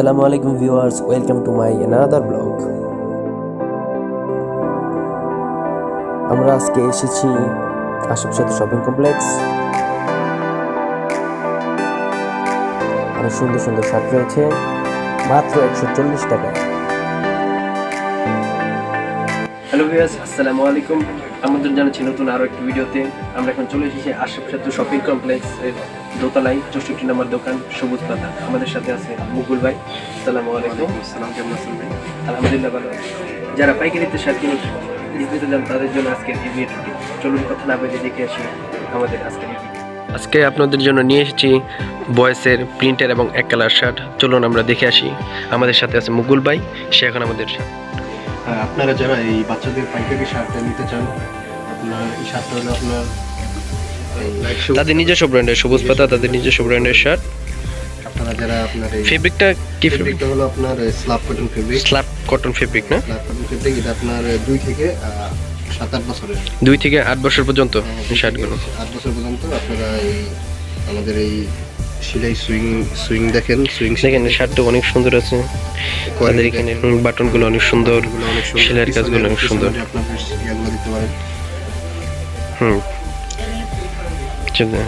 আসসালামু আলাইকুম viewers welcome to my another blog আমরা আজকে এসেছি আশেপাশে শপিং কমপ্লেক্স অনেক সুন্দর সুন্দর শার্ট রয়েছে। মাত্র একশো চল্লিশ টাকায়। হ্যালো ভিউয়ার্স আসসালামু আলাইকুম। আমাদের জানাচ্ছি নতুন আরও একটি ভিডিওতে। আমরা এখন চলে এসেছি আশেপাশে শপিং কমপ্লেক্স এর দোতলায় চৌষট্টি নম্বর দোকান সবুজ পাতা। আমাদের সাথে আছে মুকুল ভাই। আসসালামু আলাইকুম। সালাম কেমন আছেন ভাই? আলহামদুলিল্লাহ ভালো যারা পাইকারিতে শার্ট কিনে নিতে চান তাদের জন্য আজকের এই ভিডিওটি চলুন কথা না বেঁধে দেখে আসি আমাদের আজকের আজকে আপনাদের জন্য নিয়ে এসেছি বয়েসের প্রিন্টার এবং এক কালার শার্ট। চলুন আমরা দেখে আসি। আমাদের সাথে আছে মুকুল ভাই সে এখন আমাদের আপনারা যারা এই বাচ্চাদের পাইকারি শার্টটা নিতে চান আপনার এই শার্টটা হলো আপনার তাদের নিজস্ব ব্র্যান্ডের সবুজ পাতা তাদের নিজস্ব ব্র্যান্ডের শার্ট আপনারা যারা আপনার এই ফেব্রিকটা কি ফেব্রিকটা হলো আপনার slub cotton fabric slub cotton fabric না? স্ল্যাব কটন ফেব্রিক এটা আপনার দুই থেকে সাত আট বছরের। দুই থেকে আট বছর পর্যন্ত এই শার্টগুলো আট বছর পর্যন্ত আপনারা এই আমাদের এই সেলাই সুইং সুইং দেখেন সুইং দেখেন শার্টটা অনেক সুন্দর আছে। তাদের এখানে বাটনগুলো অনেক সুন্দর অনেক সুন্দর। সেলাইয়ের কাজগুলো অনেক সুন্দর। হুম।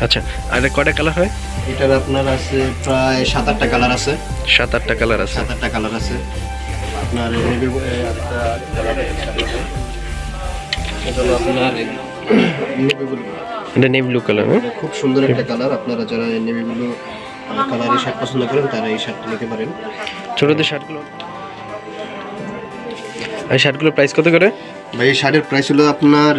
আচ্ছা আর কয়টা কালার হয়? এটার আপনার আছে প্রায় সাত আটটা কালার আছে। সাত আটটা কালার আছে সাত আটটা কালার আছে। আপনার আপনার এটা নেভি ব্লু কালার খুব সুন্দর একটা কালার আপনারা যারা নেভি ব্লু কালারের শার্ট পছন্দ করেন তারা এই শার্টটা নিতে পারেন। ছোটদের শার্টগুলো আর শার্টগুলোর প্রাইস কত করে? ভাই এই শার্টের প্রাইস হলো আপনার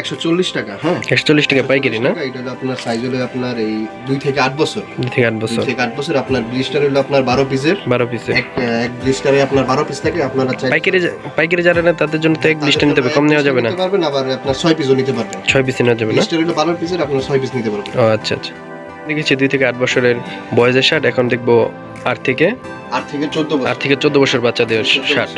একশো চল্লিশ টাকা হ্যাঁ? একশো চল্লিশ টাকা পাইকারি না? এটা হলো আপনার সাইজ হলো আপনার এই দুই থেকে আট বছর। দুই থেকে আট বছর। থেকে আট বছর আপনার ব্লিস্টার হলো আপনার বারো পিসের বারো পিসে এক ব্লিস্টারে আপনার বারো পিস থাকে আপনারা পাইকারি পাইকারি যারা না তাদের জন্য তো এক লিস্টে নিতে হবে কম নেওয়া যাবে না। পারবেন আবার আপনার ছয় পিসও নিতে পারবেন। ছয় পিসে নেওয়া যাবে না? ব্লিস্টার হলো বারো পিসের আপনার ছয় পিস নিতে পারবেন। ও আচ্ছা আচ্ছা। দেখেছি দুই থেকে আট বছরের বয়সের শার্ট এখন দেখব আট থেকে আট থেকে চোদ্দ বছর। আট থেকে চোদ্দ বছর বাচ্চাদের শার্ট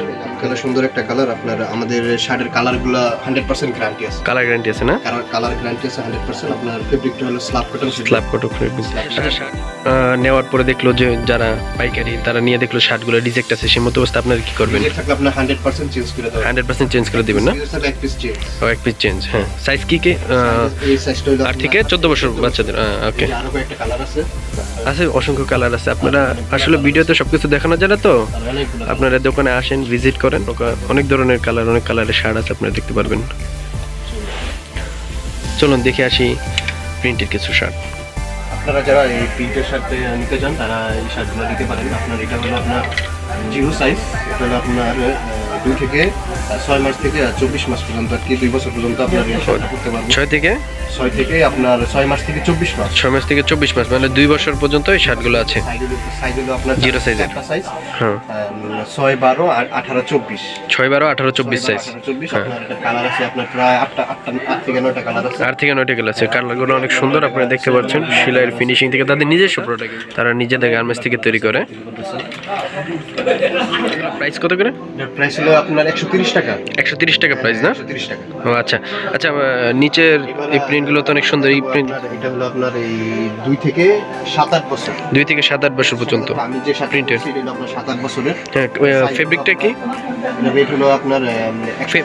সুন্দর একটা কালার আপনার আমাদের শার্টের কালারগুলো হান্ড্রেড পার্সেন্ট গ্যারান্টি আছে। কালার গ্যারান্টি আছে না? কালার গ্যারান্টি আছে হান্ড্রেড পার্সেন্ট আপনার ফেব্রিকটা হলো স্ল্যাব কটন স্ল্যাব কটো আচ্ছা শার্ট নেওয়ার পরে দেখল যে যারা পাইকারি তারা নিয়ে দেখল শার্টগুলো রিজেক্ট আছে সেই মতো অবস্থা আপনারা কি করবেন? থাকলে আপনার হান্ড্রেড পার্সেন্ট চেঞ্জ করে দেবেন। হান্ড্রেড পার্সেন্ট চেঞ্জ করে দিবেন না? এক পিস চেঞ্জ এক পিস চেঞ্জ হ্যাঁ। সাইজ কি কি? আট থেকে চোদ্দ বছর বাচ্চাদের ওকে কালার আছে। আছে অসংখ্য কালার আছে। আপনারা আসলে ভিডিওতে সবকিছু দেখানো যায় না তো? আপনারা দোকানে আসেন ভিজিট করেন। অনেক ধরনের কালার অনেক কালারের শার্ট আছে, আপনারা দেখতে পারবেন। চলুন, দেখে আসি প্রিন্টের কিছু শার্ট আপনারা যারা এই প্রিন্টের শার্ট নিতে চান, তারা এই শার্টগুলো নিতে পারেন। আপনার এটা হলো আপনার জিরো সাইজ এটা হলো আপনার দুই থেকে ছয় মাস থেকে চব্বিশ মাস পর্যন্ত আর কি দুই বছর পর্যন্ত আপনার করতে পারবেন ছয় থেকে? ছয় থেকে আপনার ছয় মাস থেকে চব্বিশ মাস। ছয় মাস থেকে চব্বিশ মাস মানে দুই বছর পর্যন্ত এই শার্টগুলো আছে? আপনার size সাইজ হ্যাঁ। ছয় বারো আর আঠারো চব্বিশ। ছয় বারো আঠারো চব্বিশ সাইজ চব্বিশ। হ্যাঁ। কালার আছে আপনার প্রায় আটটা আটটা আট থেকে নয়টা কালার আছে। আট থেকে নয়টা গেল আছে। কালারগুলো অনেক সুন্দর আপনারা দেখতে পাচ্ছেন। সেলাইয়ের ফিনিশিং থেকে তাদের নিজস্ব প্রোডাক্ট তারা নিজেদের গার্মেন্টস থেকে তৈরি করে। প্রাইস কত করে? প্রাইস হলো আপনার একশো তিরিশ টাকা। একশো তিরিশ টাকা প্রাইস না? তিরিশ টাকা। ও আচ্ছা। আচ্ছা নিচের এই প্রিন্টগুলো তো অনেক সুন্দর। এই প্রিন্ট এটা হলো আপনার এই দুই থেকে সাত আট বছর। দুই থেকে সাত আট বছর পর্যন্ত আমি যে সাত Printed. এটা আপনার সাত আট বছরের। হ্যাঁ ফেব্রিকটা কি? রেট হলো আপনার একশো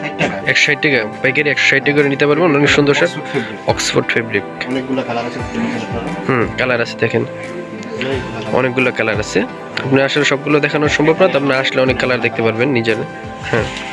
ষাট টাকা। পাইকারি একশো ষাট টাকা করে নিতে পারবেন অনেক সুন্দর fabric। অক্সফোর্ড ফেব্রিক অনেকগুলো কালার আছে হুম কালার আছে দেখেন। অনেকগুলো কালার আছে। আপনি আসলে সবগুলো দেখানো সম্ভব না, তো আপনি আসলে অনেক কালার দেখতে পারবেন নিজের। হ্যাঁ।